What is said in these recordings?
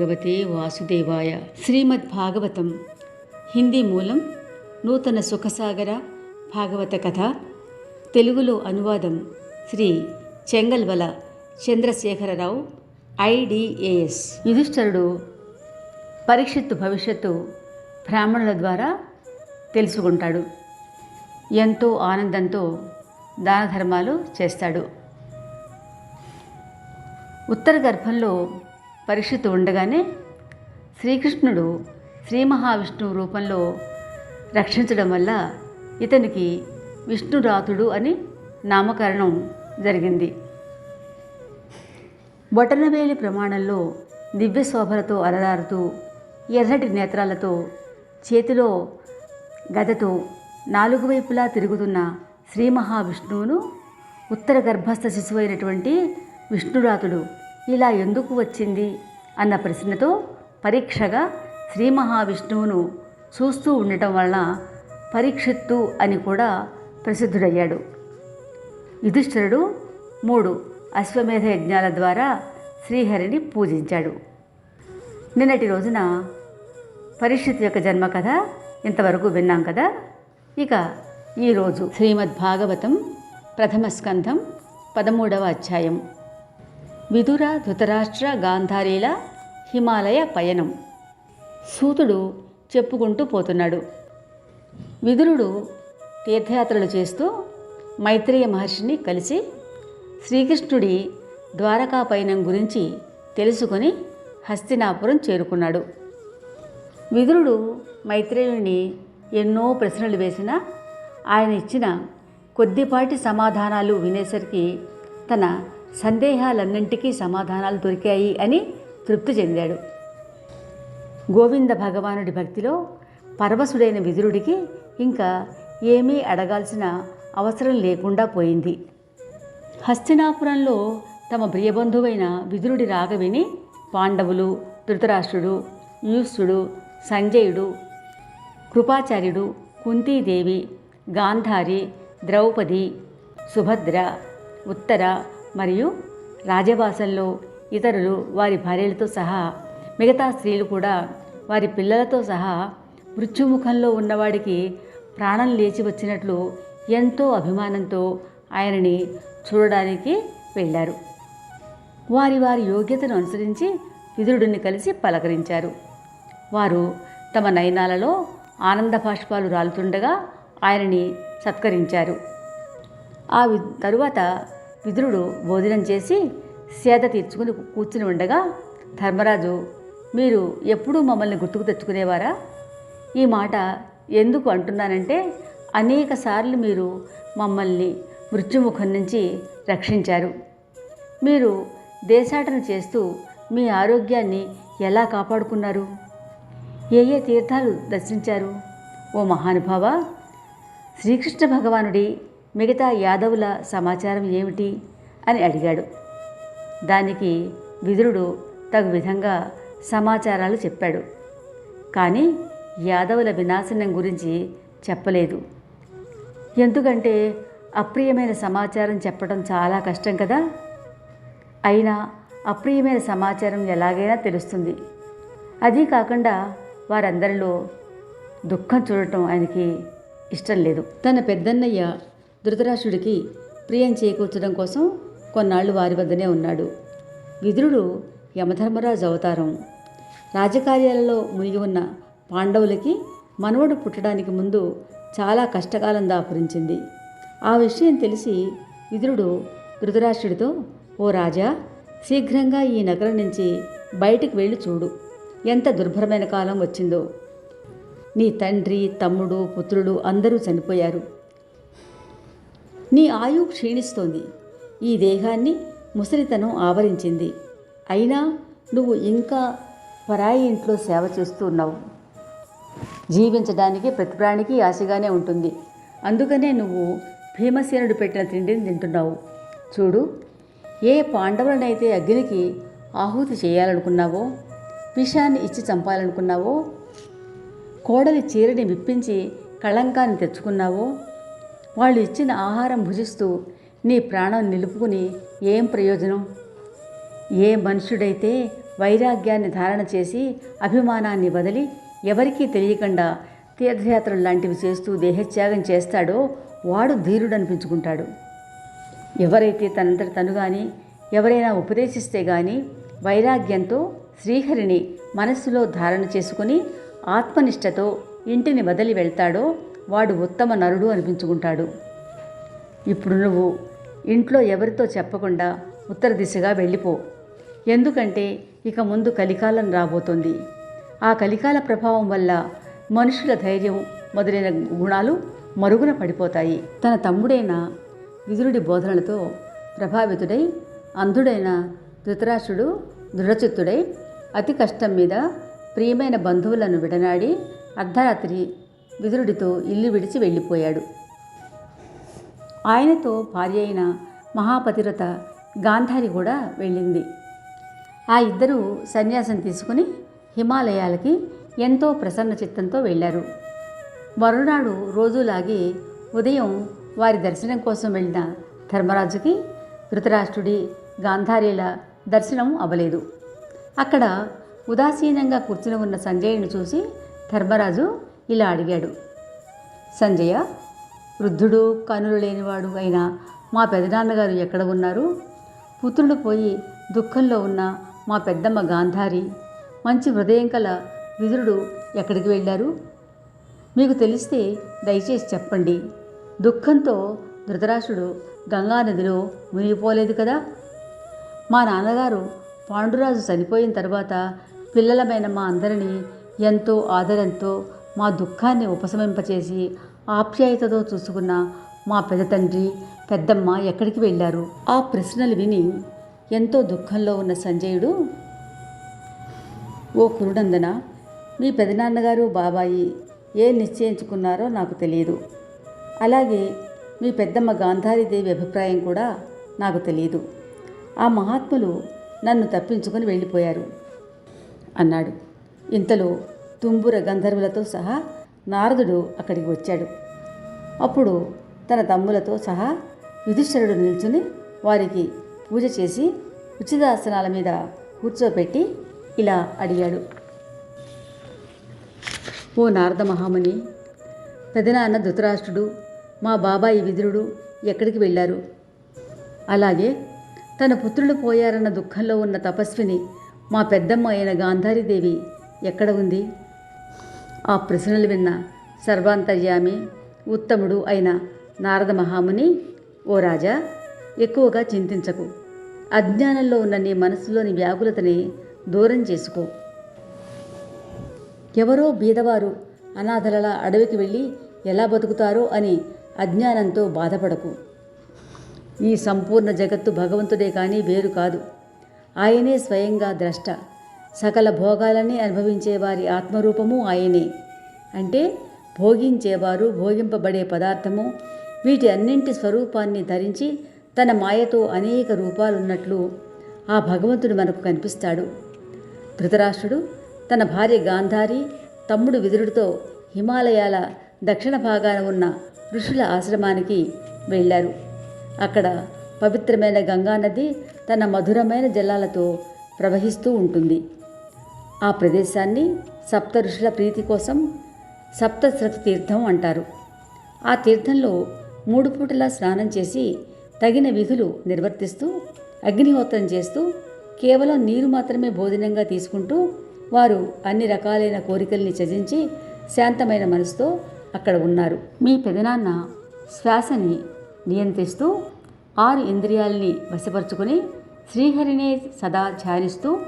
భగవతే వాసుదేవాయ. శ్రీమద్ భాగవతం హిందీ మూలం నూతన సుఖసాగర భాగవత కథ. తెలుగులో అనువాదం శ్రీ చెంగల్వల చంద్రశేఖరరావు ఐడిఏఎస్ యుధిష్ఠరుడు పరీక్షిత్తు భవిష్యత్తు బ్రాహ్మణుల ద్వారా తెలుసుకుంటాడు. ఎంతో ఆనందంతో దాన ధర్మాలు చేస్తాడు. ఉత్తర గర్భంలో పరీక్షిత్ ఉండగానే శ్రీకృష్ణుడు శ్రీ మహావిష్ణువు రూపంలో రక్షించడం వల్ల ఇతనికి విష్ణురాతుడు అని నామకరణం జరిగింది. బొటనవేలి ప్రమాణంలో దివ్య శోభలతో అలరారుతూ ఎర్రటి నేత్రాలతో చేతిలో గదతో నాలుగు వైపులా తిరుగుతున్న శ్రీ మహావిష్ణువును ఉత్తర గర్భస్థ శిశువైనటువంటి విష్ణురాతుడు ఇలా ఎందుకు వచ్చింది అన్న ప్రశ్నతో పరీక్షగా శ్రీ మహావిష్ణువును చూస్తూ ఉండటం వలన పరీక్షిత్తు అని కూడా ప్రసిద్ధుడయ్యాడు. యుధిష్ఠిరుడు మూడు అశ్వమేధ యజ్ఞాల ద్వారా శ్రీహరిని పూజించాడు. నిన్నటి రోజున పరీక్షిత్ యొక్క జన్మ కథ ఇంతవరకు విన్నాం కదా? ఇక ఈరోజు శ్రీమద్భాగవతం ప్రథమ స్కంధం పదమూడవ అధ్యాయం. విదుర ధృతరాష్ట్ర గాంధారీల హిమాలయ పయనం. సూతుడు చెప్పుకుంటూ పోతున్నాడు. విదురుడు తీర్థయాత్రలు చేస్తూ మైత్రేయ మహర్షిని కలిసి శ్రీకృష్ణుడి ద్వారకా పయనం గురించి తెలుసుకొని హస్తినాపురం చేరుకున్నాడు. విదురుడు మైత్రేయుని ఎన్నో ప్రశ్నలు వేసినా ఆయన ఇచ్చిన కొద్దిపాటి సమాధానాలు వినేసరికి తన సందేహాలన్నింటికీ సమాధానాలు దొరికాయి అని తృప్తి చెందాడు. గోవింద భగవానుడి భక్తిలో పరవశుడైన విదురుడికి ఇంకా ఏమీ అడగాల్సిన అవసరం లేకుండా పోయింది. హస్తినాపురంలో తమ ప్రియబంధువైన విదురుడి రాక విని పాండవులు ధృతరాష్ట్రుడు యూసుడు సంజయుడు కృపాచార్యుడు కుంతీదేవి గాంధారి ద్రౌపది సుభద్ర ఉత్తర మరియు రాజభాషల్లో ఇతరులు వారి భార్యలతో సహా మిగతా స్త్రీలు కూడా వారి పిల్లలతో సహా మృత్యుముఖంలో ఉన్నవాడికి ప్రాణం లేచి వచ్చినట్లు ఎంతో అభిమానంతో ఆయనని చూడడానికి వెళ్ళారు. వారి వారి యోగ్యతను అనుసరించి విదురుడిని కలిసి పలకరించారు. వారు తమ నయనాలలో ఆనంద భాష్పాలు రాలుతుండగా ఆయనని సత్కరించారు. ఆ వి తరువాత విదురుడు భోజనం చేసి సేద తీర్చుకుని కూర్చుని ఉండగా ధర్మరాజు మీరు ఎప్పుడూ మమ్మల్ని గుర్తుకు తెచ్చుకునేవారా? ఈ మాట ఎందుకు అంటున్నానంటే అనేక సార్లు మీరు మమ్మల్ని మృత్యుముఖం నుంచి రక్షించారు. మీరు దేశాటన చేస్తూ మీ ఆరోగ్యాన్ని ఎలా కాపాడుకున్నారు? ఏ ఏ తీర్థాలు దర్శించారు? ఓ మహానుభావ శ్రీకృష్ణ భగవానుడి మిగతా యాదవుల సమాచారం ఏమిటి? అని అడిగాడు. దానికి విదురుడు తగు విధంగా సమాచారాలు చెప్పాడు. కానీ యాదవుల వినాశనం గురించి చెప్పలేదు. ఎందుకంటే అప్రియమైన సమాచారం చెప్పడం చాలా కష్టం కదా? అయినా అప్రియమైన సమాచారం ఎలాగైనా తెలుస్తుంది. అదీ కాకుండా వారందరిలో దుఃఖం చూడటం ఆయనకి ఇష్టం లేదు. తన పెద్దన్నయ్య ధృతరాష్ట్రుడికి ప్రియం చేకూర్చడం కోసం కొన్నాళ్ళు వారి వద్దనే ఉన్నాడు. విదురుడు యమధర్మరాజు అవతారం. రాజకార్యాలలో మునిగి ఉన్న పాండవులకి మనవడు పుట్టడానికి ముందు చాలా కష్టకాలం దాపురించింది. ఆ విషయం తెలిసి విదురుడు ధృతరాష్ట్రుడితో ఓ రాజా శీఘ్రంగా ఈ నగరం నుంచి బయటికి వెళ్ళి చూడు. ఎంత దుర్భరమైన కాలం వచ్చిందో. నీ తండ్రి తమ్ముడు పుత్రుడు అందరూ చనిపోయారు. నీ ఆయువు క్షీణిస్తోంది. ఈ దేహాన్ని ముసలితనం ఆవరించింది. అయినా నువ్వు ఇంకా పరాయి ఇంట్లో సేవ చేస్తూ ఉన్నావు. జీవించడానికి ప్రతి ప్రాణికి ఆశగానే ఉంటుంది. అందుకనే నువ్వు భీమసేనుడు పెట్టిన తిండిని తింటున్నావు. చూడు ఏ పాండవులనైతే అగ్నికి ఆహుతి చేయాలనుకున్నావో విషాన్ని ఇచ్చి చంపాలనుకున్నావో కోడలి చీరని విప్పించి కళంకాన్ని తెచ్చుకున్నావో వాళ్ళు ఇచ్చిన ఆహారం భుజిస్తూ నీ ప్రాణం నిలుపుకుని ఏం ప్రయోజనం? ఏ మనుషుడైతే వైరాగ్యాన్ని ధారణ చేసి అభిమానాన్ని వదిలి ఎవరికీ తెలియకుండా తీర్థయాత్రలు లాంటివి చేస్తూ దేహత్యాగం చేస్తాడో వాడు ధీరుడు అనిపించుకుంటాడు ఎవరైతే తనంతట తను కానీ ఎవరైనా ఉపదేశిస్తే కానీ వైరాగ్యంతో శ్రీహరిని మనస్సులో ధారణ చేసుకుని ఆత్మనిష్టతో ఇంటిని వదిలి వెళ్తాడో వాడు ఉత్తమ నరుడు అనిపించుకుంటాడు. ఇప్పుడు నువ్వు ఇంట్లో ఎవరితో చెప్పకుండా ఉత్తర దిశగా వెళ్ళిపో. ఎందుకంటే ఇక ముందు కలికాలం రాబోతోంది. ఆ కలికాల ప్రభావం వల్ల మనుషుల ధైర్యం మొదలైన గుణాలు మరుగున పడిపోతాయి. తన తమ్ముడైన విదురుడి బోధనలతో ప్రభావితుడై అంధుడైన ధృతరాష్ట్రుడు దృఢచిత్తుడై అతి కష్టం మీద ప్రియమైన బంధువులను విడనాడి అర్ధరాత్రి విదురుడితో ఇల్లు విడిచి వెళ్ళిపోయాడు. ఆయనతో భార్య అయిన మహాపతివ్రత గాంధారి కూడా వెళ్ళింది. ఆ ఇద్దరూ సన్యాసం తీసుకుని హిమాలయాలకి ఎంతో ప్రసన్న చిత్తంతో వెళ్ళారు. మరునాడు రోజులాగి ఉదయం వారి దర్శనం కోసం వెళ్ళిన ధర్మరాజుకి ధృతరాష్ట్రుడి గాంధారీల దర్శనం అవ్వలేదు. అక్కడ ఉదాసీనంగా కూర్చుని ఉన్న సంజయుని చూసి ధర్మరాజు ఇలా అడిగాడు. సంజయ వృద్ధుడు కనులు లేనివాడు అయిన మా పెదనాన్నగారు ఎక్కడ ఉన్నారు? పుత్రుడు పోయి దుఃఖంలో ఉన్న మా పెద్దమ్మ గాంధారి మంచి హృదయం కల విదురుడు ఎక్కడికి వెళ్ళారు? మీకు తెలిస్తే దయచేసి చెప్పండి. దుఃఖంతో ధృతరాష్ట్రుడు గంగానదిలో మునిగిపోలేదు కదా? మా నాన్నగారు పాండురాజు చనిపోయిన తర్వాత పిల్లలమైన మా అందరినీ ఎంతో ఆదరంతో మా దుఃఖాన్ని ఉపశమింపచేసి ఆప్యాయతతో చూసుకున్న మా పెద్ద తండ్రి పెద్దమ్మ ఎక్కడికి వెళ్ళారు? ఆ ప్రశ్నలు విని ఎంతో దుఃఖంలో ఉన్న సంజయుడు ఓ కురునందన మీ పెదనాన్నగారు బాబాయి ఏం నిశ్చయించుకున్నారో నాకు తెలియదు. అలాగే మీ పెద్దమ్మ గాంధారీదేవి అభిప్రాయం కూడా నాకు తెలియదు. ఆ మహాత్ములు నన్ను తప్పించుకొని వెళ్ళిపోయారు అన్నాడు. ఇంతలో తుంబుర గంధర్వులతో సహా నారదుడు అక్కడికి వచ్చాడు. అప్పుడు తన తమ్ములతో సహా యుధిష్ఠరుడు నిల్చుని వారికి పూజ చేసి ఉచితాసనాల మీద కూర్చోపెట్టి ఇలా అడిగాడు. ఓ నారద మహాముని పెదనాన్న ధృతరాష్ట్రుడు మా బాబాయి విదురుడు ఎక్కడికి వెళ్ళారు? అలాగే తన పుత్రులు పోయారన్న దుఃఖంలో ఉన్న తపస్విని మా పెద్దమ్మ అయిన గాంధారీదేవి ఎక్కడ ఉంది? ఆ ప్రశ్నలు విన్న సర్వాంతర్యామి ఉత్తముడు అయిన నారద మహాముని ఓ రాజా ఎక్కువగా చింతించకు. అజ్ఞానంలో ఉన్న నీ మనసులోని వ్యాకులతని దూరం చేసుకో. ఎవరో బీదవారు అనాథలలా అడవికి వెళ్ళి ఎలా బతుకుతారో అని అజ్ఞానంతో బాధపడకు. ఈ సంపూర్ణ జగత్తు భగవంతుడే కానీ వేరు కాదు. ఆయనే స్వయంగా ద్రష్ట. సకల భోగాలని అనుభవించే వారి ఆత్మరూపము ఆయనే. అంటే భోగించేవారు భోగింపబడే పదార్థము వీటి అన్నింటి స్వరూపాన్ని ధరించి తన మాయతో అనేక రూపాలున్నట్లు ఆ భగవంతుడు మనకు కనిపిస్తాడు. ధృతరాష్ట్రుడు తన భార్య గాంధారి తమ్ముడు విదురుడితో హిమాలయాల దక్షిణ భాగాన ఉన్న ఋషుల ఆశ్రమానికి వెళ్ళారు. అక్కడ పవిత్రమైన గంగానది తన మధురమైన జలాలతో ప్రవహిస్తూ ఉంటుంది. ఆ ప్రదేశాన్ని సప్త ఋషుల ప్రీతి కోసం సప్తశ్రత తీర్థం అంటారు. ఆ తీర్థంలో మూడు పూటలా స్నానం చేసి తగిన విధులు నిర్వర్తిస్తూ అగ్నిహోత్రం చేస్తూ కేవలం నీరు మాత్రమే భోజనంగా తీసుకుంటూ వారు అన్ని రకాలైన కోరికల్ని త్యజించి శాంతమైన మనసుతో అక్కడ ఉన్నారు. మీ పెదనాన్న శ్వాసని నియంత్రిస్తూ ఆరు ఇంద్రియాలని వశపరుచుకుని శ్రీహరినే సదా ధ్యానిస్తూ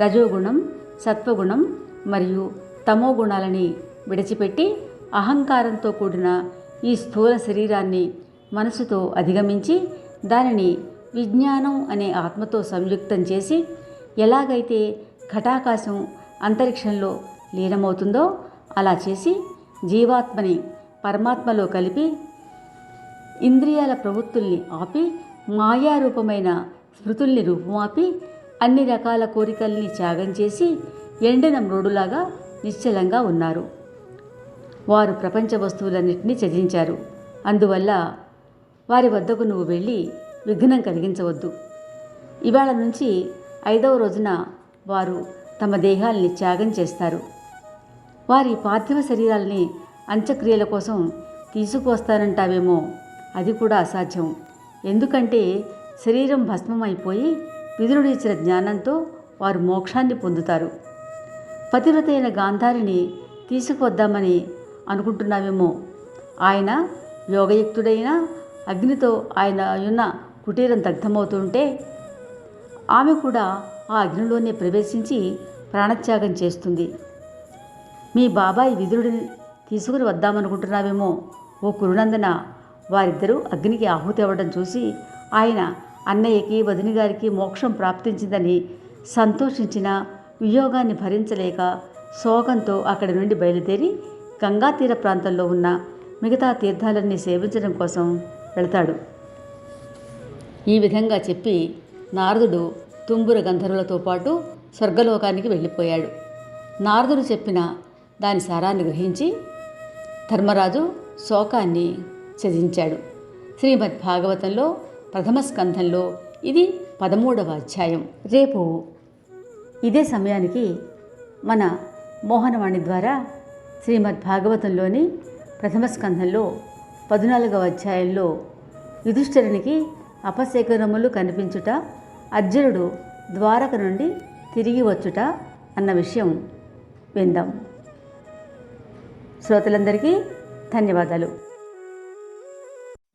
రజోగుణం సత్వగుణం మరియు తమో గుణాలని విడిచిపెట్టి అహంకారంతో కూడిన ఈ స్థూల శరీరాన్ని మనసుతో అధిగమించి దానిని విజ్ఞానం అనే ఆత్మతో సంయుక్తం చేసి ఎలాగైతే ఘటాకాశం అంతరిక్షంలో లీనమవుతుందో అలా చేసి జీవాత్మని పరమాత్మలో కలిపి ఇంద్రియాల ప్రవృత్తుల్ని ఆపి మాయారూపమైన స్మృతుల్ని రూపమాపి అన్ని రకాల కోరికల్ని త్యాగం చేసి ఎండిన మ్రోడులాగా నిశ్చలంగా ఉన్నారు. వారు ప్రపంచ వస్తువులన్నింటినీ త్యజించారు. అందువల్ల వారి వద్దకు నువ్వు వెళ్ళి విఘ్నం కలిగించవద్దు. ఇవాళ నుంచి ఐదవ రోజున వారు తమ దేహాల్ని త్యాగం చేస్తారు. వారి పార్థివ శరీరాల్ని అంత్యక్రియల కోసం తీసుకువస్తానంటావేమో అది కూడా అసాధ్యం. ఎందుకంటే శరీరం భస్మమైపోయి విదురుడు ఇచ్చిన జ్ఞానంతో వారు మోక్షాన్ని పొందుతారు. పతివ్రత అయిన గాంధారిని తీసుకువద్దామని అనుకుంటున్నామేమో ఆయన యోగయుక్తుడైన అగ్నితో ఆయన ఉన్న కుటీరం దగ్ధమవుతుంటే ఆమె కూడా ఆ అగ్నిలోనే ప్రవేశించి ప్రాణత్యాగం చేస్తుంది. మీ బాబాయ్ విదురుడిని తీసుకుని వద్దామనుకుంటున్నావేమో. ఓ కురునందన వారిద్దరూ అగ్నికి ఆహుతి అవ్వడం చూసి ఆయన అన్నయ్యకి వదిన గారికి మోక్షం ప్రాప్తించిందని సంతోషించిన వియోగాన్ని భరించలేక శోకంతో అక్కడి నుండి బయలుదేరి గంగా తీర ప్రాంతంలో ఉన్న మిగతా తీర్థాలన్నీ సేవించడం కోసం వెళతాడు. ఈ విధంగా చెప్పి నారదుడు తుంబుర గంధర్వులతో పాటు స్వర్గలోకానికి వెళ్ళిపోయాడు. నారదుడు చెప్పిన దాని సారాన్ని గ్రహించి ధర్మరాజు శోకాన్ని త్యజించాడు. శ్రీమద్ భాగవతంలో ప్రథమ స్కంధంలో ఇది పదమూడవ అధ్యాయం. రేపు ఇదే సమయానికి మన మోహనవాణి ద్వారా శ్రీమద్ భాగవతంలోని ప్రథమ స్కంధంలో పద్నాలుగవ అధ్యాయంలో యుధిష్ఠిరునికి అపశేఖరములు కనిపించుట అర్జునుడు ద్వారక నుండి తిరిగి వచ్చుట అన్న విషయం విందాం. శ్రోతలందరికీ ధన్యవాదాలు.